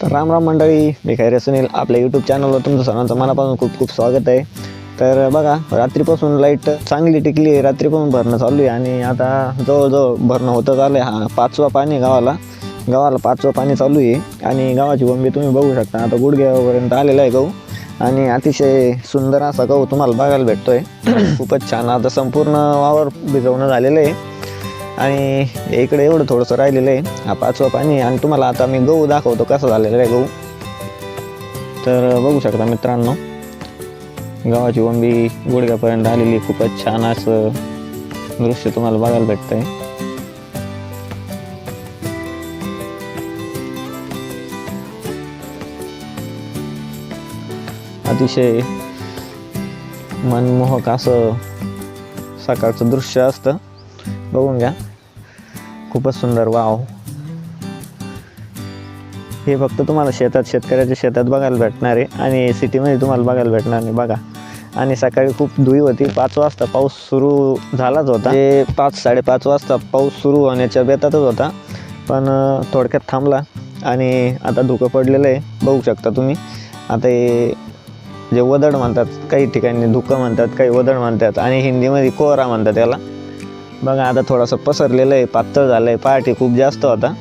तर राम राम मंडळी मी खैरे सुनील आपल्या यूट्यूब चॅनलवर तुमचं सर्वांचं मनापासून खूप खूप स्वागत आहे. तर बघा रात्रीपासून लाइट चांगली टिकली आहे रात्रीपासून भरणं चालू आहे आणि आता जवळजवळ भरणं होतं चालू आहे. हा पाचवा पाणी आहे गावाला गावाला पाचवा पाणी चालू आहे आणि गावाची बंबी तुम्ही बघू शकता. आता गुडघ्यापर्यंत आलेला आहे गहू आणि अतिशय सुंदर असा गहू तुम्हाला बघायला भेटतो आहे खूपच छान. आता संपूर्ण वावर भिजवणं झालेलं आहे. आणि इकडे एवढं थोडंसं राहिलेलं आहे. हा पाचवा पाणी आणि तुम्हाला आता मी गहू दाखवतो कसं झालेलं आहे गहू. तर बघू शकता मित्रांनो गावाची वंबी गुडघ्यापर्यंत आलेली खूपच छान असं दृश्य तुम्हाला बघायला भेटतंय. अतिशय मनमोहक असं सकाळचं दृश्य असतं. बघून घ्या. खूपच सुंदर वाव. हे फक्त तुम्हाला शेतात शेतकऱ्याच्या शेतात बघायला भेटणार आहे आणि सिटीमध्ये तुम्हाला बघायला भेटणार नाही बघा. आणि सकाळी खूप धुई होती पाच वाजता पाऊस सुरू झालाच होता. ते पाच साडेपाच वाजता पाऊस सुरू होण्याच्या बेतातच होता. पण थोडक्यात थांबला आणि आता धुकं पडलेलं आहे बघू शकता तुम्ही. आता हे जे वदड म्हणतात काही ठिकाणी धुकं म्हणतात काही वदड म्हणतात आणि हिंदीमध्ये कोहरा म्हणतात त्याला बघा आता थोडंसं पसरलेलं आहे पातळ झालं आहे पहाटे खूप जास्त होता.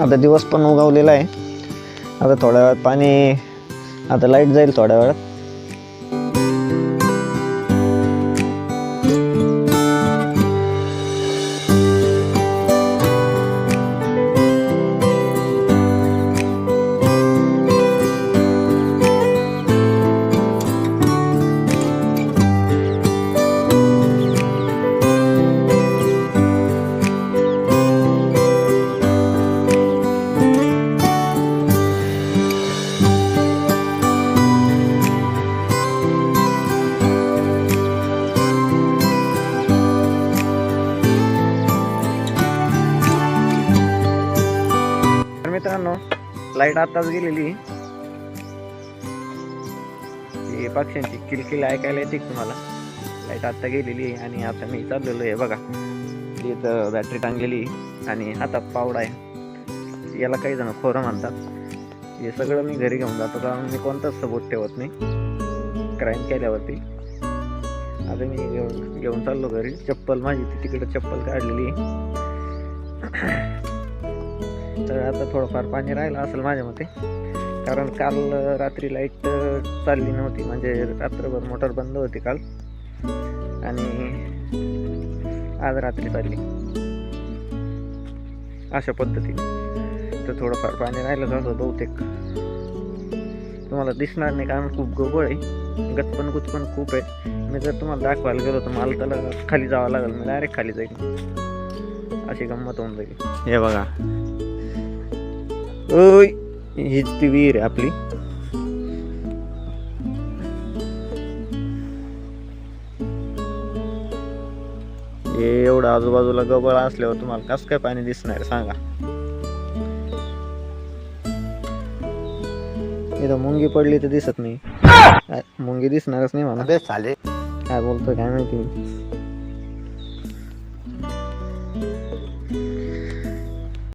आता दिवस पण उगवलेला आहे. आता थोड्या वेळात पाणी आता लाइट जाईल थोड्या वेळात. मित्रांनो लाइट आताच गेलेली. हे पक्ष्यांची किलकिल ऐकायला येते तुम्हाला? लाइट आता गेलेली आहे आणि आता मी चाललेलो आहे. बघा इथं बॅटरी टांगलेली आणि हातात पावडा आहे. याला काही जण खोरं म्हणतात. हे सगळं मी घरी घेऊन जातो कारण मी कोणताच सबूत ठेवत नाही. क्राईम केल्यावरती. आता मी घेऊन घेऊन चाललो घरी. चप्पल माझी ती तिकडं चप्पल काढलेली आहे. तर आता थोडंफार पाणी राहिलं असेल माझ्या मते कारण काल रात्री लाइट चालली नव्हती. म्हणजे रात्रभर मोटर बंद होती काल. आणि आज रात्री चालली. अशा पद्धतीने. तर थोडंफार पाणी राहिलं जातं बहुतेक. तुम्हाला दिसणार नाही कारण खूप गोबळ आहे. गचपण गुचपण खूप आहे. मी जर तुम्हाला दाखवायला गेलो तर मला त्याला खाली जावं लागेल. मी डायरेक्ट खाली जाईल अशी गंमत होऊन जाईल. हे बघा. ओय हीच ती विहीर आहे आपली. एवढं आजूबाजूला गबळ असल्यावर तुम्हाला कसं काय पाणी दिसणार सांगा. इथं मुंगी पडली तर दिसत नाही. मुंगी दिसणारच नाही मला काय बोलतोय काय माहिती.